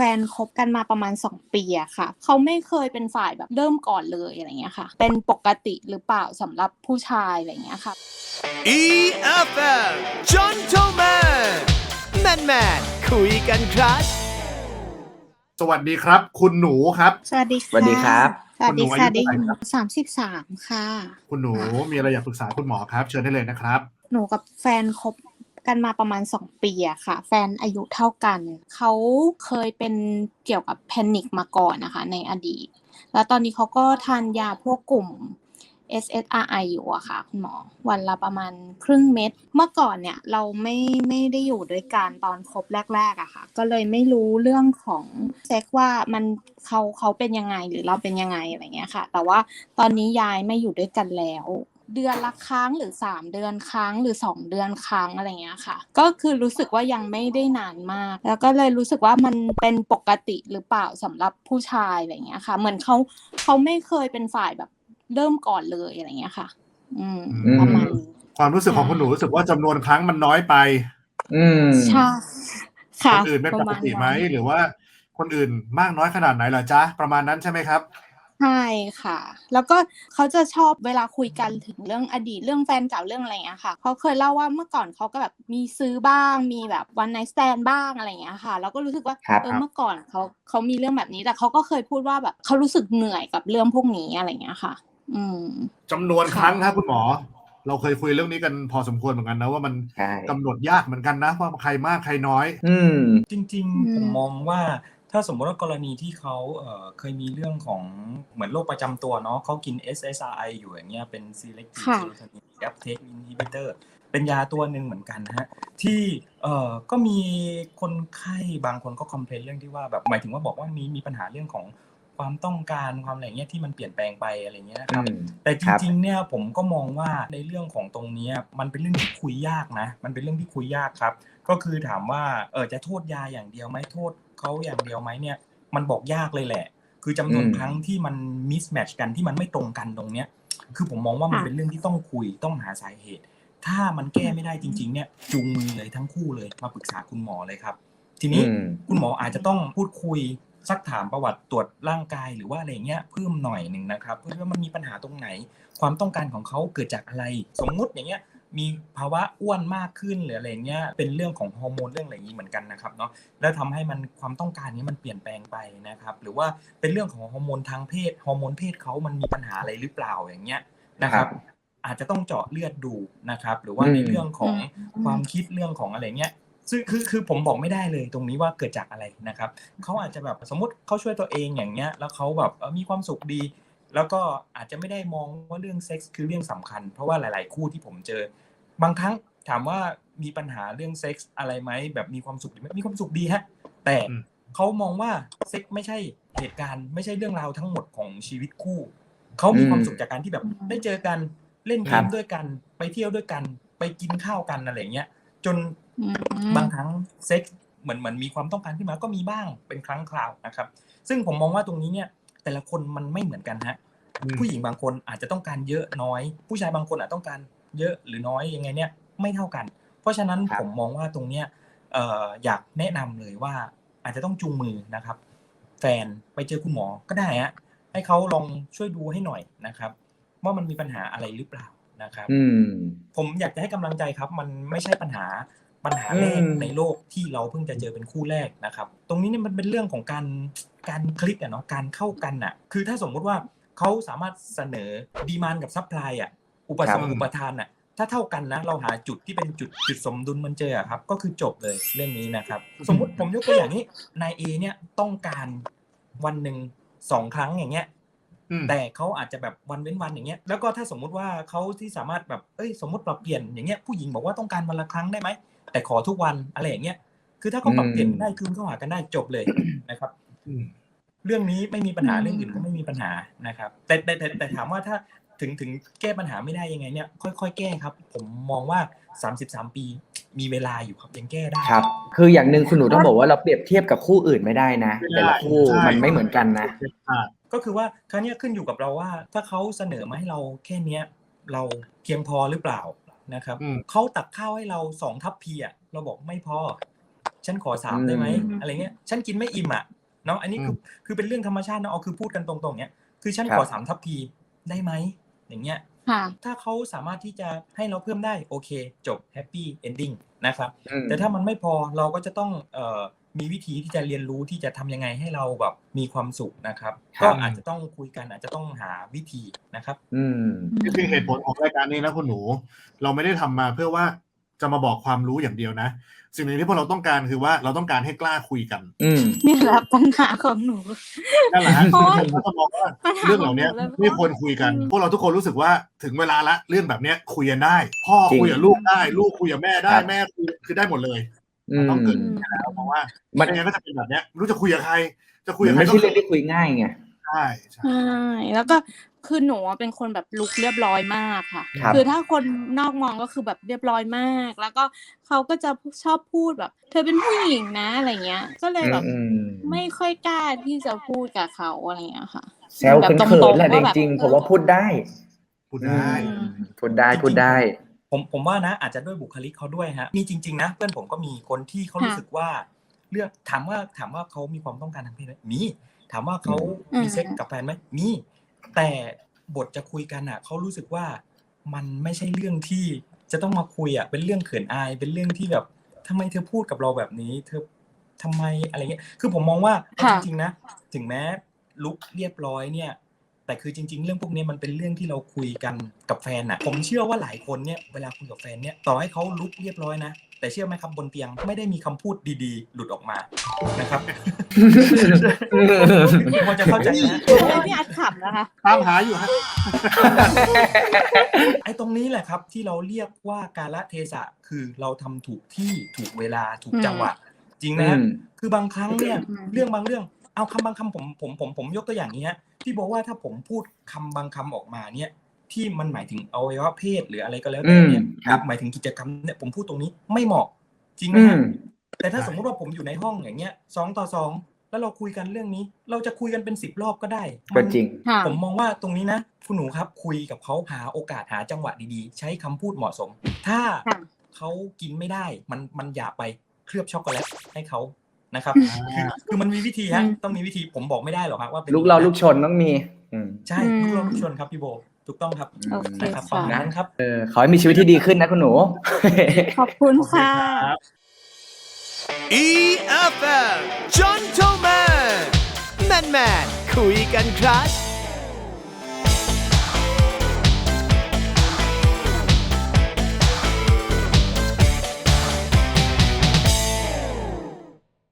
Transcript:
แฟนคบกันมาประมาณ 2 ปีอะค่ะ เขาไม่เคยเป็นฝ่ายแบบเริ่มก่อนเลยอะไรเงี้ยค่ะ เป็นปกติหรือเปล่าสำหรับผู้ชายอะไรเงี้ยค่ะ EFM Gentleman Man Man คุยกันครับสวัสดีครับ คุณหนูครับ สวัสดีค่ะ สวัสดีครับ สวัสดีคุณหนูค่ะอายุได้เท่าไหร่ยินครับสามสิบสามค่ะ คุณหนูมีอะไรอยากปรึกษาคุณหมอครับ เชิญได้เลยนะครับ หนูกับแฟนคบ กันมาประมาณ 2 ปีอะค่ะ แฟนอายุเท่ากัน เขาเคยเป็นเกี่ยวกับแพนิคมาก่อนนะคะ ในอดีต แล้วตอนนี้เขาก็ทานยาพวกกลุ่ม SSRI อยู่อะค่ะคุณหมอ วันละประมาณครึ่งเม็ด เมื่อก่อนเนี่ยเราไม่ไม่ได้อยู่ด้วยกันตอนคบแรกๆอะค่ะ ก็เลยไม่รู้เรื่องของเซ็กว่ามันเขาเขาเป็นยังไงหรือเราเป็นยังไงอะไรเงี้ยค่ะ แต่ว่าตอนนี้ยายไม่อยู่ด้วยกันแล้ว เดือนละครั้งหรือสามเดือนครั้งหรือสองเดือนครั้งอะไรเงี้ยค่ะ ก็คือรู้สึกว่ายังไม่ได้นานมาก แล้วก็เลยรู้สึกว่ามันเป็นปกติหรือเปล่าสำหรับผู้ชายอะไรเงี้ยค่ะ เหมือนเขาเขาไม่เคยเป็นฝ่ายแบบเริ่มก่อนเลยอะไรเงี้ยค่ะ อืมอืมประมาณนี้ความรู้สึกของคุณหนูรู้สึกว่าจำนวนครั้งมันน้อยไป อืมใช่คค่ะนอื่นเป็นปประกมาณติไหมนั้นหรือว่าคนอื่นมากน้อยขนาดไหนเหรอจ๊ะประมาณนั้นใช่ไหมครับ ใช่ค่ะ แล้วก็เขาจะชอบเวลาคุยกันถึงเรื่องอดีตเรื่องแฟนเก่าเรื่องอะไรอย่างเงี้ยค่ะเขาเคยเล่าว่าเมื่อก่อนเขาก็แบบมีซื้อบ้างมีแบบวันไนสแตนบ้างอะไรอย่างเงี้ยค่ะแล้วก็รู้สึกว่าครับเออเมื่อก่อนเขาเขามีเรื่องแบบนี้แต่เขาก็เคยพูดว่าแบบเขารู้สึกเหนื่อยกับเรื่องพวกนี้อะไรอย่างเงี้ยค่ะ อืมจำนวนครั้งครับคุณหมอ เราเคยคุยเรื่องนี้กันพอสมควรเหมือนกันนะว่ามันใช่กำหนดยากเหมือนกันนะว่าใครมากใครน้อย อืมจริงอืมๆผมมองว่า ถ้าสมมติว่ากรณีที่เขาเอ่อเคยมีเรื่องของเหมือนโรคประจำตัวเนาะเขากิน SSRI อยู่อย่างเงี้ยเป็น selective ค่ะ serotonin uptake inhibitor เป็นยาตัวหนึ่งเหมือนกันฮะที่เอ่อก็มีคนไข้บางคนก็คอมเพลนเรื่องที่ว่าแบบหมายถึงว่าบอกว่ามีมีปัญหาเรื่องของความต้องการความอะไรเงี้ยที่มันเปลี่ยนแปลงไปอะไรเงี้ยนะครับอืมแต่จครับริงๆเนี่ยผมก็มองว่าในเรื่องของตรงเนี้ยมันเป็นเรื่องที่คุยยากนะ มันเป็นเรื่องที่คุยยากครับ ก็คือถามว่าเออจะโทษยาอย่างเดียวไหมโทษ เขาอย่างเดียวไหมเนี่ย มันบอกยากเลยแหละ คือจำนวนอืมครั้งที่มันมิสแมทชกันที่มันไม่ตรงกันตรงเนี้ย คือผมมองว่ามันค่ะเป็นเรื่องที่ต้องคุยต้องหาสาเหตุ ถ้ามันแก้ไม่ได้จริง ๆ เนี่ยจูงมือเลยทั้งคู่เลยมาปรึกษาคุณหมอเลยครับ ทีนี้อืมคุณหมออาจจะต้องพูดคุยซักถามประวัติตรวจร่างกายหรือว่าอะไรเงี้ยเพิ่มหน่อยหนึ่งนะครับเพื่อว่ามันมีปัญหาตรงไหน ความต้องการของเขาเกิดจากอะไร สมมุติอย่างเงี้ย มีภาวะอ้วนมากขึ้นหรืออะไรเงี้ยเป็นเรื่องของฮอร์โมนเรื่องอะไรอย่างนี้เหมือนกันนะครับเนาะแล้วทำให้มันความต้องการนี้มันเปลี่ยนแปลงไปนะครับ หรือว่าเป็นเรื่องของฮอร์โมนทางเพศฮอร์โมนเพศเขามันมีปัญหาอะไรหรือเปล่าอย่างเงี้ยนะครับ อาจจะต้องเจาะเลือดดูนะครับ หรือว่าอืมในเรื่องของอืมความคิดเรื่องของอะไรเงี้ยซึ่งคือคือผมบอกไม่ได้เลยตรงนี้ว่าเกิดจากอะไรนะครับเขาอาจจะแบบสมมติเขาช่วยตัวเองอย่างเงี้ย แล้วเขาแบบเอ่อมีความสุขดี แล้วก็อาจจะไม่ได้มองว่าเรื่องเซ็กส์คือเรื่องสำคัญ เพราะว่าหลาย ๆ คู่ที่ผมเจอ บางครั้งถามว่ามีปัญหาเรื่องเซ็กส์อะไรไหมแบบมีความสุขดีไหมมีความสุขดีฮะ แต่อืมเขามองว่าเซ็กส์ไม่ใช่เหตุการณ์ไม่ใช่เรื่องราวทั้งหมดของชีวิตคู่เขามีความสุขจากการที่แบบได้เจอกันเล่นเกครัมบด้วยกัน ไปเที่ยวด้วยกัน ไปกินข้าวกันอะไรเงี้ยจนอืมบางครั้งเซ็กส์เหมือนเหมือนมีความต้องการขึ้นมาก็มีบ้างเป็นครั้งคราวนะครับ ซึ่งผมมองว่าตรงนี้เนี่ย แต่ละคนมันไม่เหมือนกันฮะอืมผู้หญิงบางคนอาจจะต้องการเยอะน้อย ผู้ชายบางคนอาจต้องการเยอะหรือน้อยยังไงเนี่ยไม่เท่ากัน เพราะฉะนั้นครับผมมองว่าตรงเนี้ยเอ่ออยากแนะนำเลยว่าอาจจะต้องจูงมือนะครับ แฟนไปเจอคุณหมอก็ได้ฮะให้เขาลองช่วยดูให้หน่อยนะครับ ว่ามันมีปัญหาอะไรหรือเปล่านะครับ อืมผมอยากจะให้กำลังใจครับ มันไม่ใช่ปัญหาปัญหาแรกอืมในโลกที่เราเพิ่งจะเจอเป็นคู่แรกนะครับ ตรงนี้เนี่ยมันเป็นเรื่องของการ การคลิกอะเนาะการเข้ากันอะคือถ้าสมมุติว่าเขาสามารถเสนอดีมานกับซัพพลายอะอุปสงค์อุปทานอะถ้าเท่ากันนะเราหาจุดที่เป็นจุดจุดสมดุลมันเจออะครับ ก็คือจบเลยเรื่องนี้นะครับ สมมุติผมยกตัวอย่างนี้นายเอเนี่ยต้องการวันหนึ่งสองครั้งอย่างเงี้ยอืมแต่เขาอาจจะแบบวันเว้นวันอย่างเงี้ยแล้วก็ถ้าสมมุติว่าเขาที่สามารถแบบเอ้ยสมมติปรับเปลี่ยนอย่างเงี้ยผู้หญิงบอกว่าต้องการวันละครั้งได้ไหมแต่ขอทุกวันอะไรอย่างเงี้ยคือถ้าเขาปรับเปลี่ยนอืมได้คืนเข้าหากันได้จบเลยนะครับอืม เรื่องนี้ไม่มีปัญหาอืมเรื่องอื่นก็ไม่มีปัญหานะครับแต่แต่แต่แต่ถามว่าถ้าถึงถึงแก้ปัญหาไม่ได้ยังไงเนี่ยค่อยๆ แก้ครับ ผมมองว่า 33 ปีมีเวลาอยู่ครับยังแก้ได้ครับ คืออย่างหนึ่งคุณหนูต้องบอกว่าเราเปรียบเทียบกับคู่อื่นไม่ได้นะไม่ได้แต่ละคู่ใช่มันไม่เหมือนกันนะอ่าก็คือว่าครั้งนี้ยขึ้นอยู่กับเราว่า ถ้าเขาเสนอมาให้เราแค่เนี้ยเราเพียงพอหรือเปล่านะครับอืมเขาตักข้าวให้เราสองทัพพีอะเราบอกไม่พอ ฉันขอสามได้ไหมอืมอะไรเงี้ย ฉันกินไม่อิ่มอะ เนาะอันนี้คือคือเป็นเรื่องธรรมชาติเนาะเอาคือพูดกันตรงๆเนี้ยคือฉันครับขอสามทัพพีได้ไหมอย่างเงี้ยค่ะถ้าเขาสามารถที่จะให้เราเพิ่มได้โอเค จบแฮปปี้เอนดิ้งนะครับอืมแต่ถ้ามันไม่พอเราก็จะต้องเอ่อมีวิธีที่จะเรียนรู้ที่จะทำยังไงให้เราแบบมีความสุขนะครับครับ ก็อาจจะต้องคุยกันอาจจะต้องหาวิธีนะครับ อืมจริงๆเหตุผลของรายการนี้นะคุณหนู เราไม่ได้ทำมาเพื่อว่าจะมาบอกความรู้อย่างเดียวนะ สิ่งหนึ่งที่พวกเราต้องการคือว่าเราต้องการให้กล้าคุยกัน อืมนี่แหละปัญหาของหนู นั่นแหละฮะเพราะว่า ผมก็มองว่าปัญหาเรื่องเหล่านี้ของหนูเลยไม่ควรคุยกันอืมพวกเราทุกคนรู้สึกว่าถึงเวลาละเรื่องแบบเนี้ยคุยกันได้ พ่อจริงคุยกับลูกได้ ลูกคุยกับแม่ได้ครับแม่คุยคือได้หมดเลยอืมันมต้องเกิดขึ้นแล้วเพราะว่ามันไม่งั้นก็จะเป็นแบบเนี้ยไม่รู้จะคุยกับใคร จะคุยมักับนใครไม่ก็ใช่เรื่องที่คุยง่ายไง ใช่ใช่ ใช่แล้วก็ คือหนูอะเป็นคนแบบลุกเรียบร้อยมากค่ะครับคือถ้าคนนอกมองก็คือแบบเรียบร้อยมาก แล้วก็เขาก็จะชอบพูดแบบ เธอเป็นผู้หญิงนะอะไรเงี้ย ก็เลยแบบอืมไม่ค่อยกล้าที่จะพูดกับเขาอะไรเงี้ยค่ะ แซวแบบเขิตรงนๆๆแหละว่าแบบจริงๆผมว่าพูดได้พูดได้อืม พูดได้พูดได้ ผมผมว่านะอาจจะด้วยบุคลิกเขาด้วยฮะมีจริง ๆ นะเพื่อนผมก็มีคนที่เขารู้สึกว่าเรื่องถามว่าถามว่าเขามีความต้องการทางเพศไหมมีถามว่าเขาอืม มีเซ็กกับแฟนไหมมี แต่บทจะคุยกันอะเขารู้สึกว่ามันไม่ใช่เรื่องที่จะต้องมาคุยอะเป็นเรื่องเขินอาย เป็นเรื่องที่แบบทำไมเธอพูดกับเราแบบนี้ เธอทำไมอะไรเงี้ย คือผมมองว่าเอาค่ะจริงๆนะ ถึงแม้ลุกเรียบร้อยเนี่ย แต่คือจริง ๆ เรื่องพวกนี้มันเป็นเรื่องที่เราคุยกันกับแฟนน่ะ ผมเชื่อว่าหลายคนเนี่ยเวลาคุยกับแฟนเนี่ยต่อให้เขาลุกเรียบร้อยนะ แต่เชื่อไหมครับบนเตียงไม่ได้มีคำพูดดีๆ หลุดออกมานะครับพอจะเข้าใจนะโอ้ยพี่อัดขำนะคะตามหาอยู่ฮะไอ้ตรงนี้แหละครับที่เราเรียกว่าการละเทศะคือเราทำถูกที่ถูกเวลาถูกจังหวะ จริงนะอืมคือบางครั้งเนี่ยอืมเรื่องบางเรื่องเอาคำบางคำผมผมผมผมยกตัวอย่างนี้ฮะพี่บอกว่าถ้าผมพูดคำบางคำออกมาเนี่ย ที่มันหมายถึงอวัยวะเพศหรืออะไรก็แล้วแต่เนี่ยอืมครับหมายถึงกิจกรรมเนี่ยผมพูดตรงนี้ไม่เหมาะจริงไหมอืฮะมแต่ถ้าสมมุติว่าผมอยู่ในห้องอย่างเงี้ยสองต่อสองแล้วเราคุยกันเรื่องนี้ เราจะคุยกันเป็นสิบรอบก็ได้ก็มันจริงค่ะผมมองว่าตรงนี้นะ คุณหนูครับคุยกับเขาหาโอกาสหาจังหวะดีๆ ใช้คำพูดเหมาะสม ถ้าค่ะเขากินไม่ได้ มันมันอย่าไปเคลือบช็อกโกแลตให้เขานะครับอืมคือคือมันมีวิธีฮะอืมต้องมีวิธีผมบอกไม่ได้หรอกฮะว่าเป็นลูกเรายังไงลูกชนต้องมีอืมใช่อืมลูกเราลูกชนครับพี่โบ ถูกต้องครับโอเคนะครับประค่ะมาณนั้นครับเออขอให้มีชีวิตที่ดีขึ้นนะคุณหนู ขอบคุณค่ะ EFM Gentleman Man Man คุยกันครับ